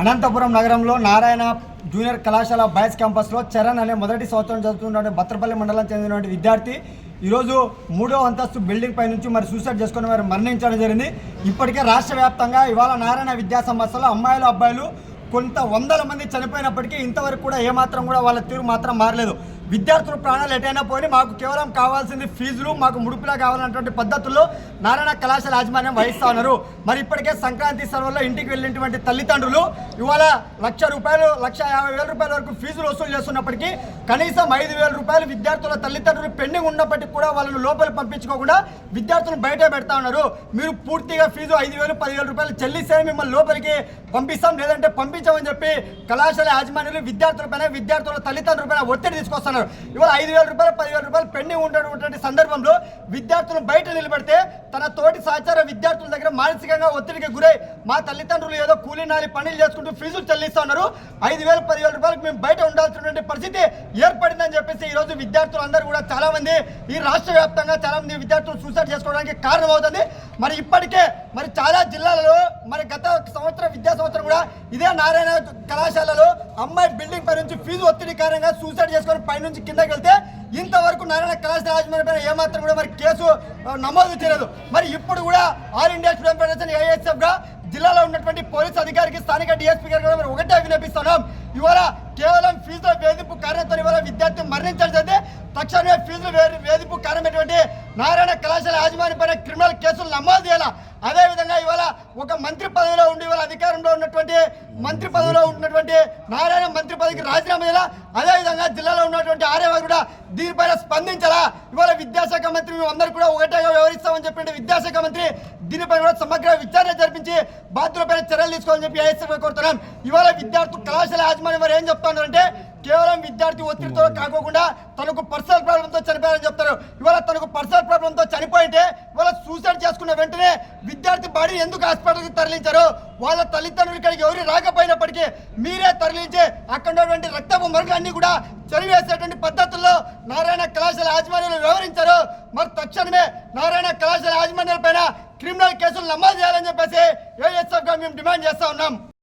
అనంతపురం నగరంలో నారాయణ జూనియర్ కళాశాల బాయ్స్ క్యాంపస్లో చరణ్ అనే మొదటి సంవత్సరం చదువుతున్నటువంటి బత్రపల్లి మండలం చెందినటువంటి విద్యార్థి. ఈరోజు మూడో అంతస్తు బిల్డింగ్ పై నుంచి మరి సూసైడ్ చేసుకుని మరి మరణించడం జరిగింది. ఇప్పటికే రాష్ట్ర వ్యాప్తంగా ఇవాళ నారాయణ విద్యా సంస్థలో అమ్మాయిలు అబ్బాయిలు కొంత వందల మంది చనిపోయినప్పటికీ ఇంతవరకు కూడా ఏమాత్రం కూడా వాళ్ళ తీరు మాత్రం మారలేదు. విద్యార్థులు ప్రాణాలు ఎటైనా పోయి మాకు కేవలం కావాల్సింది ఫీజులు మాకు ముడుపులా కావాలన్నటువంటి పద్ధతుల్లో నారాయణ కళాశాల యాజమాన్యం వహిస్తా ఉన్నారు. మరి ఇప్పటికే సంక్రాంతి సెలవుల్లో ఇంటికి వెళ్ళినటువంటి తల్లిదండ్రులు ఇవాళ లక్ష రూపాయలు లక్ష యాభై వేల రూపాయల వరకు ఫీజులు వసూలు చేస్తున్నప్పటికీ కనీసం ఐదు వేల రూపాయలు విద్యార్థుల తల్లిదండ్రులు పెండింగ్ ఉన్నప్పటికీ కూడా వాళ్ళని లోపలి పంపించుకోకుండా విద్యార్థులను బయట పెడతా ఉన్నారు. మీరు పూర్తిగా ఫీజు ఐదు వేలు పదివేల రూపాయలు చెల్లిస్తే మిమ్మల్ని లోపలికి పంపిస్తాం లేదంటే పంపించామని చెప్పి కళాశాల యాజమాన్యులు విద్యార్థులపైన విద్యార్థుల తల్లిదండ్రులపైన ఒత్తిడి తీసుకొస్తున్నారు. ఇవాళ ఐదు వేల రూపాయలు పదివేల రూపాయలు పెండింగ్ ఉండేటువంటి సందర్భంలో విద్యార్థులు బయట నిలబడితే తన తోటి సహచార విద్యార్థుల దగ్గర మానసికంగా ఒత్తిడికి గురై మా తల్లిదండ్రులు ఏదో కూలీ నాలి పనులు చేసుకుంటూ ఫీజులు చెల్లిస్తా ఉన్నారు. ఐదు వేలు పదివేల రూపాయలకు మేము బయట ఉండాల్సినటువంటి పరిస్థితి ఏర్పడిందని చెప్పేసి ఈ రోజు విద్యార్థులు అందరూ కూడా చాలామంది ఈ రాష్ట్ర వ్యాప్తంగా చాలా మంది విద్యార్థులు సూసైడ్ చేసుకోవడానికి కారణమవుతుంది. మరి ఇప్పటికే మరి చాలా జిల్లాలలో మరి గత సంవత్సరం విద్యా సంవత్సరం కూడా ఇదే నారాయణ కళాశాలలో అమ్మాయి బిల్డింగ్ పై నుంచి ఫీజు ఒత్తిడి కారణంగా సూసైడ్ చేసుకొని పైనుంచి కిందకి వెళ్తే ఇంతవరకు నారాయణ కళాశాల యాజమాన్యం పైన ఏమాత్రం కూడా మరి కేసు నమోదు చేయలేదు. మరి ఇప్పుడు కూడా ఆల్ ఇండియా స్టూడెంట్ ఫెడరేషన్ ఏఎస్ఎఫ్గా జిల్లాలో ఉన్నటువంటి పోలీస్ అధికారికి స్థానిక డిఎస్పీ గారు కూడా మరి ఒకటే వినిపిస్తున్నాం ఇవాళ కేవలం ఫీజుల వేధింపు కారణంతో ఇవాళ విద్యార్థి మరణించాల్సి అయితే తక్షణమే ఫీజుల వే- వేధింపు కారణమైనటువంటి నారాయణ కళాశాల యాజమాన్యం పైన క్రిమినల్ కేసులు నమోదు చేయాలా? అదేవిధంగా ఇవాళ ఒక మంత్రి పదవిలో ఉండి ఇవాళ అధికారంలో ఉన్నటువంటి మంత్రి పదవిలో ఉన్నటువంటి నారాయణ మంత్రి పదవికి రాజీనామా చేయాలా? అదేవిధంగా జిల్లాలో ఉన్నటువంటి ఆర్యవారు కూడా దీనిపైన స్పందించాలా? ఇవాళ విద్యాశాఖ మంత్రి మేము అందరూ కూడా ఒకటేగా వ్యవహరిస్తామని చెప్పి విద్యాశాఖ మంత్రి దీనిపై కూడా సమగ్ర విచారణ జరిపించి బాధ్యులపైన చర్యలు తీసుకోవాలని చెప్పి ఐఎస్ఎఫ్ కోరుతున్నాం ఇవాళ విద్యార్థులు కళాశాల యాజమాన్యం వారు ఏం చెప్తున్నారంటే కేవలం విద్యార్థి ఒత్తిడితో కాకోకుండా తనకు పర్సనల్ ప్రాబ్లంతో చనిపోయారని చెప్తారు. ఇవాళ తనకు పర్సనల్ ప్రాబ్లంతో చనిపోయింటే ఇవాళ సూసైడ్ చేసుకున్న వెంటనే విద్యార్థి బాడీ ఎందుకు హాస్పిటల్కి తరలించారు వాళ్ళ తల్లిదండ్రులు ఇక్కడికి ఎవరు రాకపోయినప్పటికీ మీరే తరలించి అక్కడ ఉన్నటువంటి రక్తపు మరుగులన్నీ కూడా చదివేసేటువంటి పద్ధతుల్లో నారాయణ కళాశాల యాజమాన్యాలు వ్యవహరించారు. మరి తక్షణమే నారాయణ కళాశాల యాజమాన్యాల పైన క్రిమినల్ కేసులు నమోదు చేయాలని చెప్పేసి ఏఎస్ఎఫ్గా మేము డిమాండ్ చేస్తా ఉన్నాం.